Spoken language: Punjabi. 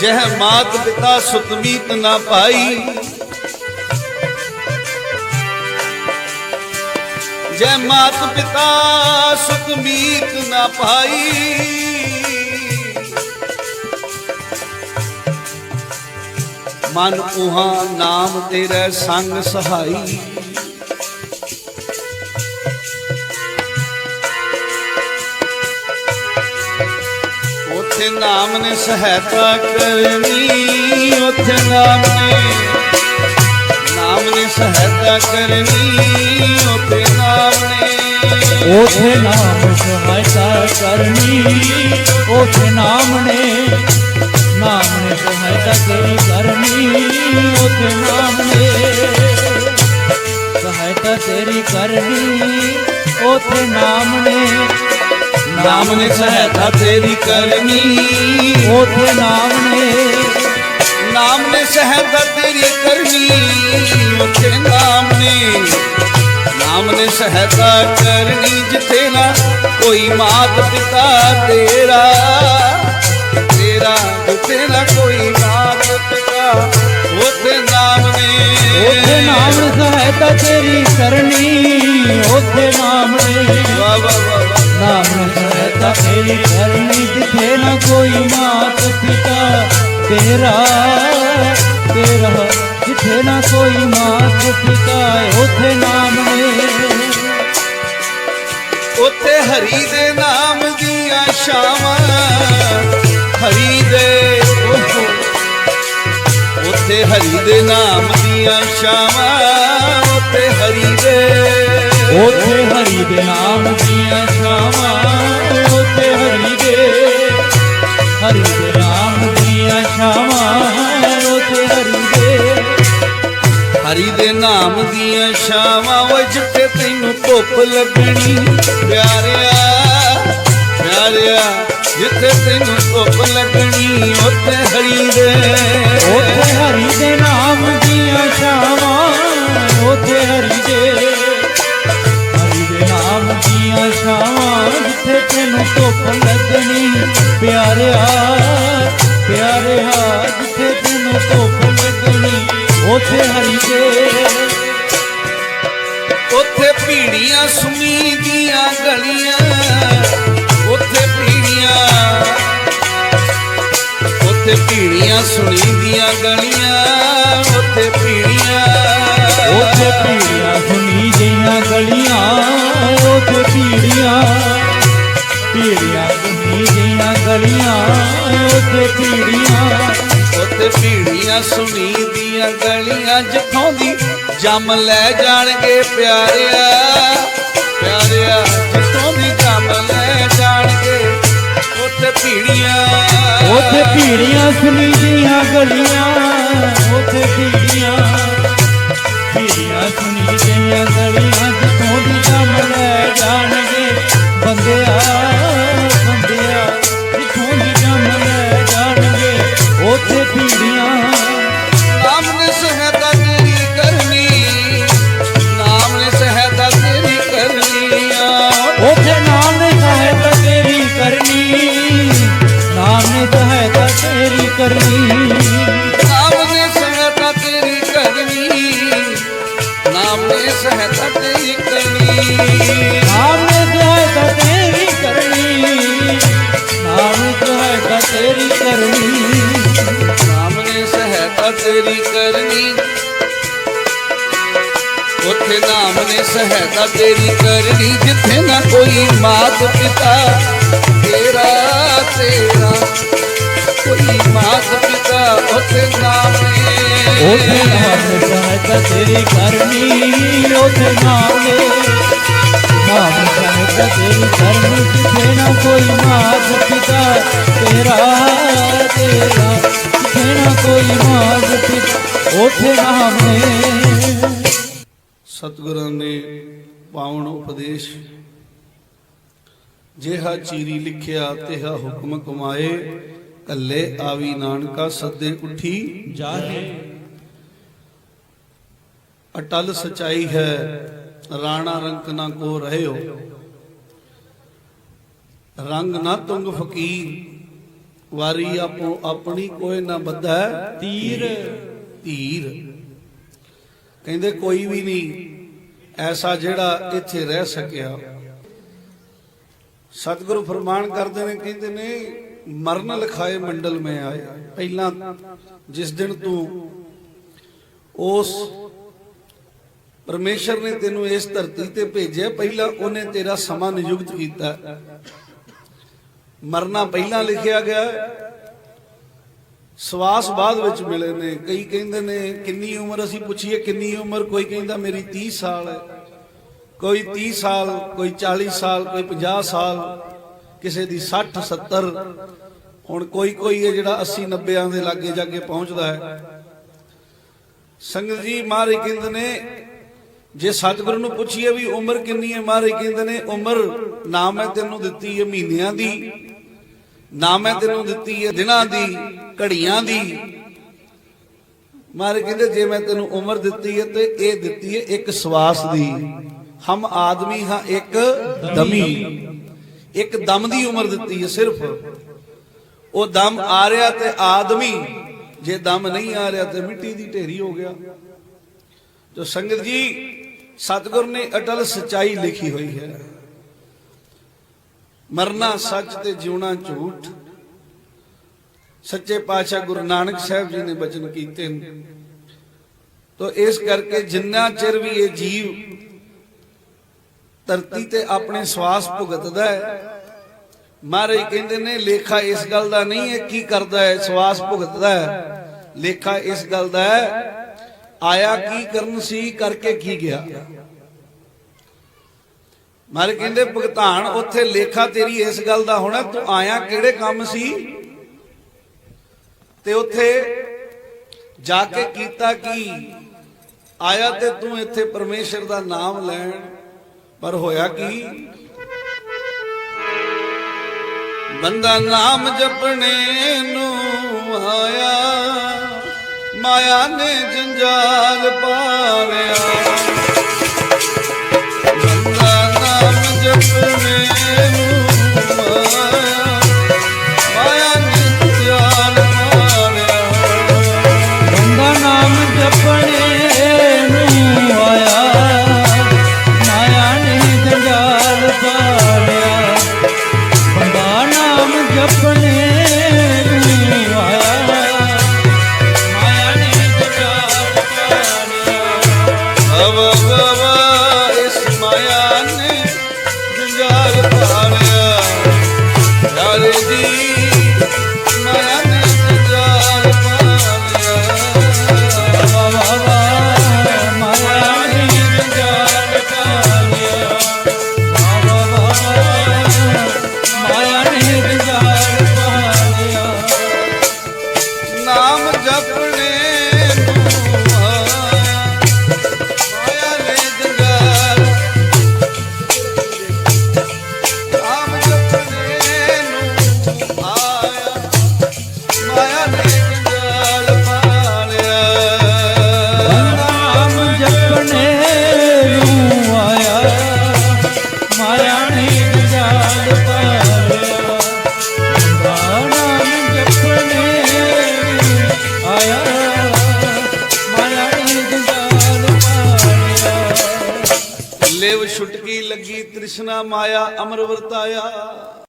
ਜਹ ਮਾਤ ਪਿਤਾ ਸੁਤਮੀਤ ਨਾ ਪਾਈ। ਜੈ ਮਾਤ ਪਿਤਾ ਸੁਤਮੀਤ ਨਾ ਪਾਈ। ਮਨ ਉਹਾ ਨਾਮ ਤੇਰੇ ਸੰਗ ਸਹਾਈ। ਉਥੇ ਨਾਮ ਨੇ ਸਹਾਇਤਾ ਕਰਨੀ, ਉਥੇ ਨਾਮ ਨੇ ਨਾਮ ਨੇ ਸਹਾਇਤਾ ਕਰਨੀ, ਉੱਥੇ ਨਾਮ ਨੇ। ਉਥੇ ਨਾਮ ਸਹਾਇਤਾ ਕਰਨੀ, ਉੱਥੇ ਨਾਮ ਨੇ। ਨਾਮ ਨੇ ਸਹਾਇਤਾ ਤੇਰੀ ਕਰਨੀ, ਉੱਥੇ ਨਾਮ ਨੇ। ਸਹਾਇਤਾ ਤੇਰੀ ਕਰਨੀ, ਉੱਥੇ ਨਾਮ ਨੇ ਨਾਮ ਨੇ ਸਹਾਇਤਾ ਤੇਰੀ ਕਰਨੀ। ਉਥੇ ਨਾਮ ਨੇ ਨਾਮ ਨੇ ਸਹਾਇਤਾ ਤੇਰੀ ਕਰਨੀ। ਉਥੇ ਨਾਮ ਨੇ ਨਾਮ ਨੇ ਸਹਾਇਤਾ ਕਰਨੀ, ਜਿੱਥੇ ਨਾ ਕੋਈ ਮਾਤ ਪਿਤਾ ਤੇਰਾ। ਤੇਰਾ, ਜਿੱਥੇ ਨਾ ਕੋਈ ਮਾਤ ਪਿਤਾ, ਉਥੇ ਨਾਮ ਨੇ। ਉਥੇ ਨਾਮ ਨੇ ਸਹਾਇਤਾ ਤੇਰੀ ਕਰਨੀ, ਉਥੇ ਨਾਮ ਨੇ। ਤੇਰੀ ਕਰਨੀ ਜਿੱਥੇ ਨਾ ਕੋਈ ਮਾਤ ਪਿਤਾ। ਤੇਰਾ ਤੇਰਾ ਜਿੱਥੇ ਨਾ ਕੋਈ ਮਾਤ ਪਿਤਾ। ਉਥੇ ਨਾਮ ਨੇ। ਉੱਥੇ ਹਰੀ ਦੇ ਨਾਮ ਦੀਆਂ ਸ਼ਾਮਾਂ ਹਰੀ ਦੇ ਉੱਥੇ ਹਰੀ ਦੇ ਨਾਮ ਦੀਆਂ ਸ਼ਾਮਾਂ ਉੱਥੇ ਹਰੀ ਦੇ। ਉਥੇ ਹਰੀ ਦੇ ਨਾਮ ਦੀਆਂ ਸ਼ਾਮਾਂ ਹਰੀ ਨਾਮ ਦੀਆਂ ਸ਼ਾਮਾਂ ਓ ਜਿੱਥੇ ਤੈਨੂੰ ਧੁੱਪ ਲੱਗਣੀ। ਪਿਆਰਿਆ ਪਿਆਰਿਆ, ਜਿੱਥੇ ਤੈਨੂੰ ਧੁੱਪ ਲੱਗਣੀ, ਉੱਥੇ ਹਰੀ ਦੇ। ਉਥੇ ਹਰੀ ਦੇ ਨਾਮ ਦੀਆਂ ਸ਼ਾਮਾਂ ਉੱਥੇ ਹਰੀ ਦੇ। ਹਰੀ ਦੇ ਨਾਮ ਦੀਆਂ ਸ਼ਾਮਾਂ ਜਿੱਥੇ ਤੈਨੂੰ ਧੁੱਪ ਲੱਗਣੀ, ਪਿਆਰਿਆ। ਗਲੀਆਂ ਉੱਥੇ ਪੀੜੀਆਂ। ਉੱਥੇ ਪੀੜੀਆਂ ਸੁਣੀ ਦੀਆਂ ਗਲੀਆਂ ਉੱਥੇ ਪੀੜੀਆਂ। ਉਥੇ ਪੀੜੀਆਂ ਸੁਣੀ ਜੀਆਂ ਗਲੀਆਂ ਉਥੇ ਪੀੜੀਆਂ। ਪੀੜੀਆਂ ਸੁਣੀ ਜੀਆਂ ਗਲੀਆਂ ਉਥੇ ਪੀੜੀਆਂ। ਉੱਥੇ ਪੀੜੀਆਂ ਸੁਣੀ ਦੀਆਂ ਗਲੀਆਂ ਜਿੱਥੋਂ ਦੀ ਜੰਮ ਲੈ ਜਾਣਗੇ ਪਿਆਰਿਆ। ਪਿਆਰਿਆ ਜਿੱਥੋਂ ਦੀ ਜੰਮ ਲੈ ਜਾਣਗੇ ਉੱਥੇ ਪੀੜੀਆਂ ਉੱਥੇ ਪੀੜੀਆਂ ਸੁਣੀ ਜੀਆਂ ਗਲੀਆਂ, ਉੱਥੇ ਪੀੜੀਆਂ ਪੀੜੀਆਂ ਸੁਣੀ ਜੀਆਂ ਸਹਾਇਤਾ ਤੇਰੀ ਕਰਨੀ ਜਿੱਥੇ ਨਾ ਕੋਈ ਮਾਤ ਪਿਤਾ ਤੇਰਾ ਤੇਰਾ ਕੋਈ ਮਾਤ ਪਿਤਾ ਉੱਥੇ ਨਾਮ ਨੇ ਉਥੇ ਨਾਮ ਨੇ ਸਹਾਇਤਾ ਤੇਰੀ ਕਰਨੀ ਉਥੇ ਨਾਮ ਨੇ ਨਾਮ ਨੇ ਸਹਾਇਤਾ ਤੇਰੀ ਕਰਨੀ ਜਿੱਥੇ ਨਾ ਕੋਈ ਮਾਤ ਪਿਤਾ ਤੇਰਾ ਤੇਰਾ ਜਿੱਥੇ ਨਾ ਕੋਈ ਮਾਤ ਪਿਤਾ ਉਥੇ ਨਾਮ ਨੇ ਸਤਿਗੁਰਾਂ ਨੇ ਪਾਵਨ ਉਪਦੇਸ਼। ਜਿਹਾ ਚੀਰੀ ਲਿਖਿਆ ਤਿਹਾ ਹੁਕਮ ਕਮਾਏ। ਕੱਲੇ ਆਵੀ ਨਾਨਕਾ ਸੱਦੇ ਉੱਠੀ ਜਾਹੇ। ਅਟਲ ਸਚਾਈ ਹੈ ਰਾਣਾ ਰੰਕ ਨਾ ਕੋ ਰਹਿਓ। ਰੰਗ ਨਾ ਤੁੰਗ ਫਕੀਰ ਵਾਰੀ ਆਪੋ ਆਪਣੀ ਕੋਈ ਨਾ ਬੱਧਾ। ਤੀਰ। ਧੀਰ ਕਹਿੰਦੇ ਕੋਈ ਵੀ ਨਹੀਂ ਐਸਾ ਜਿਹੜਾ ਇੱਥੇ ਰਹਿ ਸਕਿਆ। ਸਤਿਗੁਰੂ ਫਰਮਾਨ ਕਰਦੇ ਨੇ, ਕਹਿੰਦੇ ਨੇ, ਮਰਨ ਲਿਖਾਏ ਮੰਡਲ ਮੈਂ ਆਏ। ਪਹਿਲਾਂ ਜਿਸ ਦਿਨ ਤੂੰ ਉਸ ਪਰਮੇਸ਼ਰ ਨੇ ਤੈਨੂੰ ਇਸ ਧਰਤੀ ਤੇ ਭੇਜਿਆ, ਪਹਿਲਾਂ ਉਹਨੇ ਤੇਰਾ ਸਮਾਂ ਨਿਯੁਕਤ ਕੀਤਾ। ਮਰਨਾ ਪਹਿਲਾਂ ਲਿਖਿਆ ਗਿਆ ਸਵਾਸ ਬਾਅਦ ਵਿੱਚ ਮਿਲੇ ਨੇ। ਕਈ ਕਹਿੰਦੇ ਨੇ, ਕਿੰਨੀ ਉਮਰ ਅਸੀਂ ਪੁੱਛੀਏ, ਕਿੰਨੀ ਉਮਰ? ਕੋਈ ਕਹਿੰਦਾ ਮੇਰੀ 30 ਸਾਲ ਹੈ। ਕੋਈ 30 ਸਾਲ, ਕੋਈ 40 ਸਾਲ, ਕੋਈ 50 ਸਾਲ, ਕਿਸੇ ਦੀ 60 70 ਹੁਣ ਕੋਈ ਕੋਈ ਹੈ ਜਿਹੜਾ 80 90 ਦੇ ਲਾਗੇ ਜਾ ਕੇ ਪਹੁੰਚਦਾ ਹੈ। ਸੰਗਤ ਜੀ, ਮਹਾਰਾਜ ਕਹਿੰਦੇ ਨੇ, ਜੇ ਸਤਿਗੁਰੂ ਨੂੰ ਪੁੱਛੀਏ ਵੀ ਉਮਰ ਕਿੰਨੀ ਹੈ, ਮਹਾਰਾਜ ਕਹਿੰਦੇ ਨੇ, ਉਮਰ ਨਾ ਮੈਂ ਤੈਨੂੰ ਦਿੱਤੀ ਹੈ ਮਹੀਨਿਆਂ ਦੀ, ਨਾ ਮੈਂ ਤੈਨੂੰ ਦਿੱਤੀ ਹੈ ਦਿਨਾਂ ਦੀ। ਘੜੀਆਂ ਦੀ। ਮਾਰੇ ਕਹਿੰਦੇ, ਜੇ ਮੈਂ ਤੈਨੂੰ ਉਮਰ ਦਿੱਤੀ ਹੈ ਤੇ ਇਹ ਦਿੱਤੀ ਹੈ ਇੱਕ ਸਵਾਸ ਦੀ। ਹਮ ਆਦਮੀ ਹਾਂ ਇੱਕ ਦਮੀ। ਇੱਕ ਦਮ ਦੀ ਉਮਰ ਦਿੱਤੀ ਹੈ ਸਿਰਫ। ਉਹ ਦਮ ਆ ਰਿਹਾ ਤੇ ਆਦਮੀ, ਜੇ ਦਮ ਨਹੀਂ ਆ ਰਿਹਾ ਤੇ ਮਿੱਟੀ ਦੀ ਢੇਰੀ ਹੋ ਗਿਆ। ਜੋ ਸੰਗਤ ਜੀ, ਸਤਿਗੁਰ ਨੇ ਅਟਲ ਸਚਾਈ ਲਿਖੀ ਹੋਈ ਹੈ। ਮਰਨਾ ਸੱਚ ਤੇ ਜਿਉਣਾ ਝੂਠ। ਸੱਚੇ ਪਾਤਸ਼ਾਹ ਗੁਰੂ ਨਾਨਕ ਸਾਹਿਬ ਜੀ ਨੇ ਬਚਨ ਕੀਤੇ ਨੇ ਤੋ ਇਸ ਕਰਕੇ ਜਿੰਨਾ ਚਿਰ ਵੀ ਇਹ ਜੀਵ ਧਰਤੀ ਤੇ ਆਪਣੇ ਸਵਾਸ ਭੁਗਤਦਾ ਹੈ, ਮਹਾਰਾਜ ਕਹਿੰਦੇ ਨੇ, ਲੇਖਾ ਇਸ ਗੱਲ ਦਾ ਨਹੀਂ ਹੈ ਕੀ ਕਰਦਾ ਹੈ, ਸਵਾਸ ਭੁਗਤਦਾ ਹੈ। ਲੇਖਾ ਇਸ ਗੱਲ ਦਾ ਹੈ, ਆਇਆ ਕੀ ਕਰਨ ਸੀ, ਕਰਕੇ ਕੀ ਗਿਆ। ਮਹਾਰਾਜ ਕਹਿੰਦੇ, ਭੁਗਤਾਨ ਉੱਥੇ ਲੇਖਾ ਤੇਰੀ ਇਸ ਗੱਲ ਦਾ ਹੋਣਾ, ਤੂੰ ਆਇਆ ਕਿਹੜੇ ਕੰਮ ਸੀ? ਤੇ ਉੱਥੇ ਜਾ ਕੇ ਕੀਤਾ ਕੀ? ਆਇਆ ਤੇ ਤੂੰ ਇੱਥੇ ਪਰਮੇਸ਼ਰ ਦਾ ਨਾਮ ਲੈਣ, ਪਰ ਹੋਇਆ ਕੀ? ਬੰਦਾ ਨਾਮ ਜਪਣੇ ਨੂੰ ਆਇਆ, ਮਾਇਆ ਨੇ ਜੰਜਾਲ ਪਾਲਿਆ ਨਾਮ ਜਪਣੇ। ਲਿਵ ਮਾਇਆ ਅਮਰ ਵਰਤਾਇਆ